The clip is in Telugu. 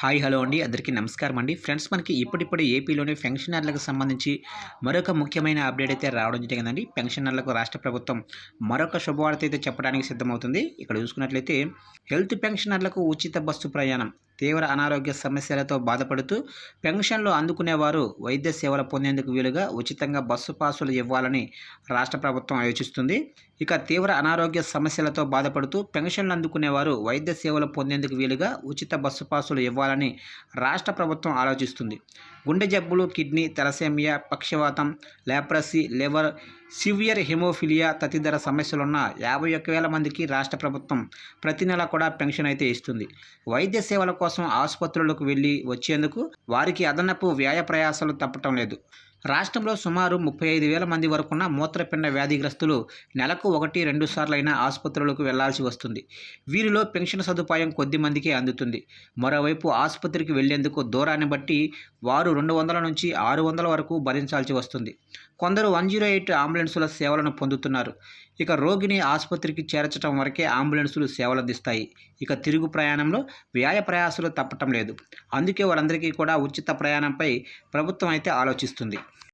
హాయ్ హలో అండి. అందరికీ నమస్కారం అండి. ఫ్రెండ్స్ మనకి ఇప్పుడిప్పుడు ఏపీలోని పెన్షనర్లకు సంబంధించి మరొక ముఖ్యమైన అప్డేట్ అయితే రావడం జరిగిందండి పెన్షనర్లకు రాష్ట్ర ప్రభుత్వం మరొక శుభవార్త అయితే చెప్పడానికి సిద్ధమవుతుంది. ఇక్కడ చూసుకున్నట్లయితే హెల్త్ పెన్షనర్లకు ఉచిత బస్సు ప్రయాణం తీవ్ర అనారోగ్య సమస్యలతో బాధపడుతూ పెన్షన్లు అందుకునేవారు వైద్య సేవలు పొందేందుకు వీలుగా ఉచితంగా బస్సు పాసులు ఇవ్వాలని రాష్ట్ర ప్రభుత్వం ఆలోచిస్తుంది. ఇక తీవ్ర అనారోగ్య సమస్యలతో బాధపడుతూ పెన్షన్లు అందుకునేవారు వైద్య సేవలు పొందేందుకు వీలుగా ఉచిత బస్సు పాసులు ఇవ్వాలని రాష్ట్ర ప్రభుత్వం ఆలోచిస్తుంది. గుండె జబ్బులు కిడ్నీ తెలసేమియా పక్షవాతం లేప్రసీ లివర్ సివియర్ హెమోఫిలియా తదితర సమస్యలున్న యాభై ఒక్క వేల మందికి రాష్ట్ర ప్రభుత్వం ప్రతి నెల కూడా పెన్షన్ అయితే ఇస్తుంది. వైద్య సేవల కోసం ఆసుపత్రులకు వెళ్ళి వచ్చేందుకు వారికి అదనపు వ్యయ ప్రయాసాలు తప్పటం లేదు. రాష్ట్రంలో సుమారు ముప్పై ఐదు వేల మంది వరకున్న మూత్రపిండ వ్యాధిగ్రస్తులు నెలకు ఒకటి రెండు సార్లైనా ఆసుపత్రులకు వెళ్ళాల్సి వస్తుంది. వీరిలో పెన్షన్ సదుపాయం కొద్ది మందికే అందుతుంది. మరోవైపు ఆసుపత్రికి వెళ్ళేందుకు దూరాన్ని బట్టి వారు రెండు వందల నుంచి ఆరు వందల వరకు భరించాల్సి వస్తుంది. కొందరు వన్ జీరో ఎయిట్ అంబులెన్సుల సేవలను పొందుతున్నారు. ఇక రోగిని ఆసుపత్రికి చేర్చడం వరకే అంబులెన్సులు సేవలు అందిస్తాయి. ఇక తిరుగు ప్రయాణంలో వ్యాయ ప్రయాసాలు తప్పటం లేదు. అందుకే వారందరికీ కూడా ఉచిత ప్రయాణంపై ప్రభుత్వం అయితే ఆలోచిస్తుంది.